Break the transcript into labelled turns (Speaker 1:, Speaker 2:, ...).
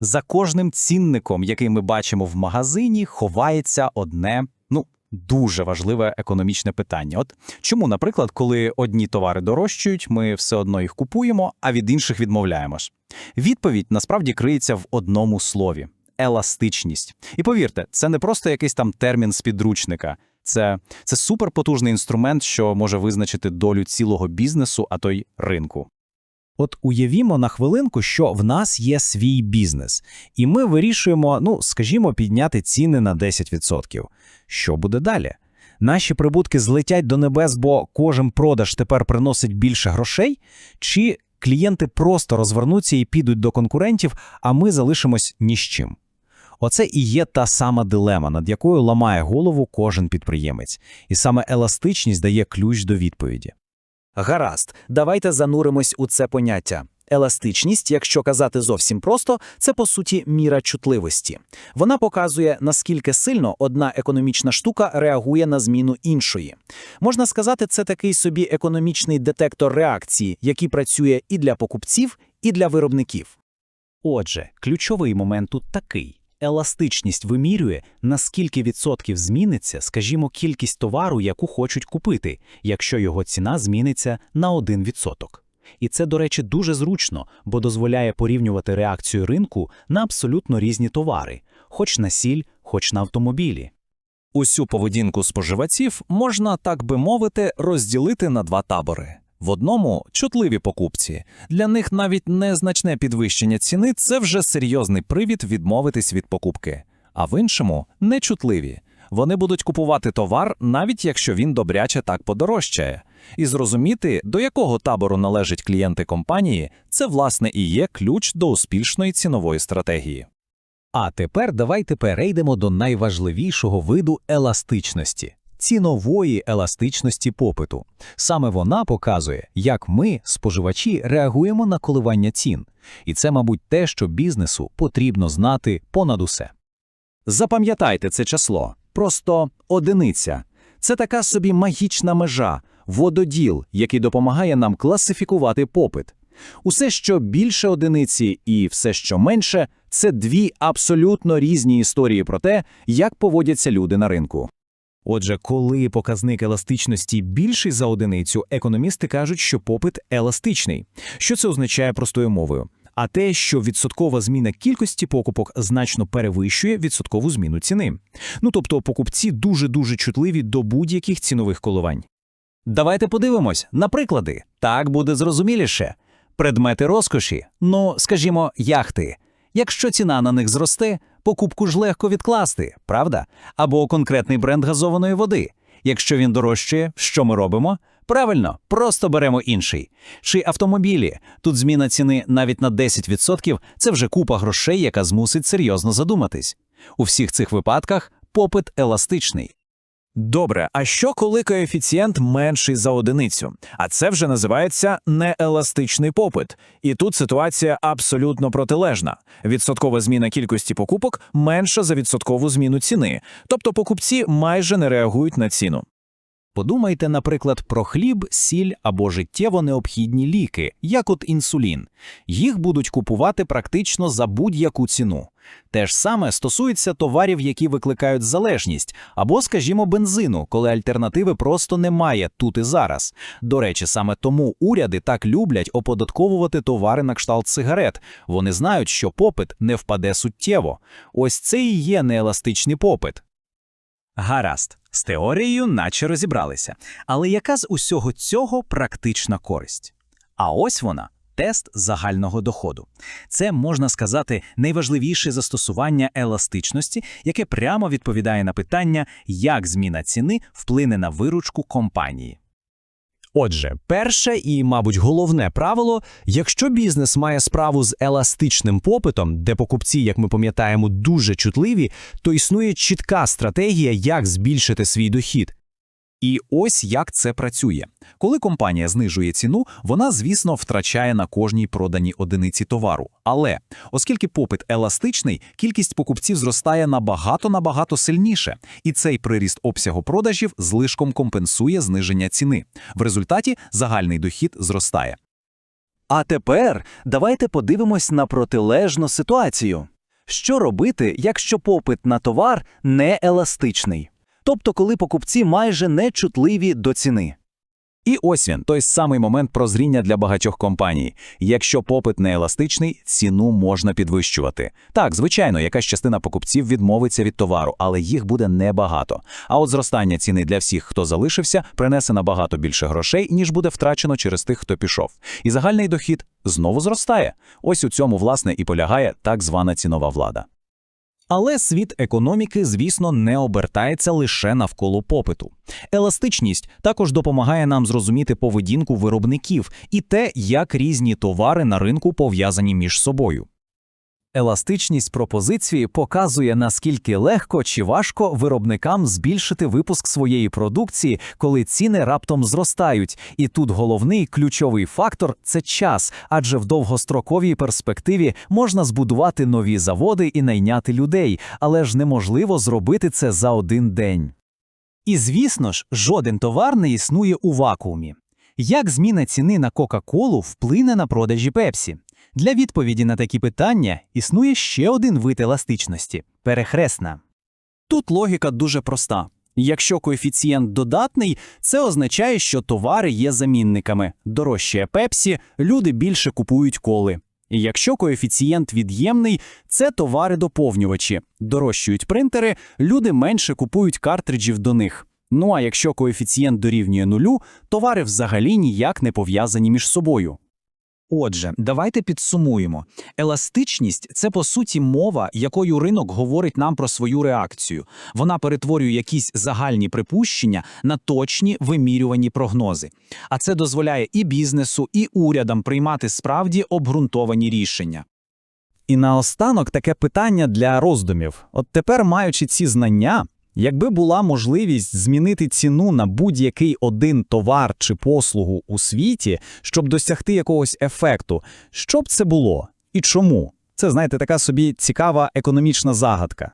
Speaker 1: За кожним цінником, який ми бачимо в магазині, ховається одне, ну, дуже важливе економічне питання. От чому, наприклад, коли одні товари дорожчають, ми все одно їх купуємо, а від інших відмовляємось? Відповідь насправді криється в одному слові еластичність. І повірте, це не просто якийсь там термін з підручника. Це, це суперпотужний інструмент, що може визначити долю цілого бізнесу, а то й ринку.
Speaker 2: От уявімо на хвилинку, що в нас є свій бізнес, і ми вирішуємо, ну, скажімо, підняти ціни на 10%. Що буде далі? Наші прибутки злетять до небес, бо кожен продаж тепер приносить більше грошей, чи клієнти просто розвернуться і підуть до конкурентів, а ми залишимось ні з чим. Оце і є та сама дилема, над якою ламає голову кожен підприємець, і саме еластичність дає ключ до відповіді.
Speaker 3: Гаразд, давайте зануримось у це поняття. Еластичність, якщо казати зовсім просто, це по суті міра чутливості. Вона показує, наскільки сильно одна економічна штука реагує на зміну іншої. Можна сказати, це такий собі економічний детектор реакції, який працює і для покупців, і для виробників.
Speaker 2: Отже, ключовий момент тут такий. Еластичність вимірює, наскільки відсотків зміниться, скажімо, кількість товару, яку хочуть купити, якщо його ціна зміниться на 1%. І це, до речі, дуже зручно, бо дозволяє порівнювати реакцію ринку на абсолютно різні товари, хоч на сіль, хоч на автомобілі.
Speaker 4: Усю поведінку споживачів можна, так би мовити, розділити на два табори. В одному чутливі покупці. Для них навіть незначне підвищення ціни це вже серйозний привід відмовитись від покупки. А в іншому нечутливі. Вони будуть купувати товар, навіть якщо він добряче так подорожчає. І зрозуміти, до якого табору належать клієнти компанії, це власне і є ключ до успішної цінової стратегії.
Speaker 2: А тепер давайте перейдемо до найважливішого виду еластичності цінової еластичності попиту. Саме вона показує, як ми, споживачі, реагуємо на коливання цін. І це, мабуть, те, що бізнесу потрібно знати понад усе.
Speaker 3: Запам'ятайте це число. Просто одиниця. Це така собі магічна межа, вододіл, який допомагає нам класифікувати попит. Усе, що більше одиниці і все, що менше, це дві абсолютно різні історії про те, як поводяться люди на ринку.
Speaker 2: Отже, коли показник еластичності більший за одиницю, економісти кажуть, що попит еластичний. Що це означає простою мовою? А те, що відсоткова зміна кількості покупок значно перевищує відсоткову зміну ціни. Ну тобто покупці дуже-дуже чутливі до будь-яких цінових коливань.
Speaker 3: Давайте подивимось на приклади. Так буде зрозуміліше. Предмети розкоші, ну, скажімо, яхти. Якщо ціна на них зросте, покупку ж легко відкласти, правда? Або конкретний бренд газованої води. Якщо він дорожчає, що ми робимо? Правильно, просто беремо інший. Чи автомобілі. Тут зміна ціни навіть на 10% – це вже купа грошей, яка змусить серйозно задуматись. У всіх цих випадках попит еластичний. Добре, а що коли коефіцієнт менший за одиницю? А це вже називається нееластичний попит. І тут ситуація абсолютно протилежна. Відсоткова зміна кількості покупок менша за відсоткову зміну ціни, тобто покупці майже не реагують на ціну.
Speaker 2: Подумайте, наприклад, про хліб, сіль або життєво необхідні ліки, як от інсулін. Їх будуть купувати практично за будь-яку ціну. Те ж саме стосується товарів, які викликають залежність, або, скажімо, бензину, коли альтернативи просто немає тут і зараз. До речі, саме тому уряди так люблять оподатковувати товари на кшталт сигарет. Вони знають, що попит не впаде суттєво. Ось це і є нееластичний попит.
Speaker 3: Гаразд, з теорією наче розібралися. Але яка з усього цього практична користь? А ось вона. Тест загального доходу. Це можна сказати найважливіше застосування еластичності, яке прямо відповідає на питання, як зміна ціни вплине на виручку компанії.
Speaker 2: Отже, перше і, мабуть, головне правило: якщо бізнес має справу з еластичним попитом, де покупці, як ми пам'ятаємо, дуже чутливі, то існує чітка стратегія, як збільшити свій дохід.
Speaker 3: І ось як це працює. Коли компанія знижує ціну, вона, звісно, втрачає на кожній проданій одиниці товару. Але оскільки попит еластичний, кількість покупців зростає набагато-набагато сильніше, і цей приріст обсягу продажів злишком компенсує зниження ціни. В результаті загальний дохід зростає. А тепер давайте подивимось на протилежну ситуацію. Що робити, якщо попит на товар не еластичний? Тобто, коли покупці майже не чутливі до ціни.
Speaker 1: І ось він, той самий момент прозріння для багатьох компаній. Якщо попит не еластичний, ціну можна підвищувати. Так, звичайно, якась частина покупців відмовиться від товару, але їх буде небагато. А от зростання ціни для всіх, хто залишився, принесе набагато більше грошей, ніж буде втрачено через тих, хто пішов. І загальний дохід знову зростає. Ось у цьому, власне, і полягає так звана цінова влада.
Speaker 2: Але світ економіки, звісно, не обертається лише навколо попиту. Еластичність також допомагає нам зрозуміти поведінку виробників і те, як різні товари на ринку пов'язані між собою.
Speaker 3: Еластичність пропозиції показує, наскільки легко чи важко виробникам збільшити випуск своєї продукції, коли ціни раптом зростають. І тут головний ключовий фактор це час, адже в довгостроковій перспективі можна збудувати нові заводи і найняти людей, але ж неможливо зробити це за один день.
Speaker 2: І звісно ж, жоден товар не існує у вакуумі. Як зміна ціни на Кока-Колу вплине на продажі Пепсі? Для відповіді на такі питання існує ще один вид еластичності перехресна. Тут логіка дуже проста. Якщо коефіцієнт додатний, це означає, що товари є замінниками. Дорожчає Пепсі, люди більше купують коли. Якщо коефіцієнт від'ємний, це товари доповнювачі. Дорожчають принтери, люди менше купують картриджів до них. Ну а якщо коефіцієнт дорівнює нулю, товари взагалі ніяк не пов'язані між собою.
Speaker 5: Отже, давайте підсумуємо. Еластичність це по суті мова, якою ринок говорить нам про свою реакцію. Вона перетворює якісь загальні припущення на точні вимірювані прогнози. А це дозволяє і бізнесу, і урядам приймати справді обґрунтовані рішення.
Speaker 2: І наостанок таке питання для роздумів. От тепер, маючи ці знання, якби була можливість змінити ціну на будь-який один товар чи послугу у світі, щоб досягти якогось ефекту, що б це було і чому? Це, знаєте, така собі цікава економічна загадка.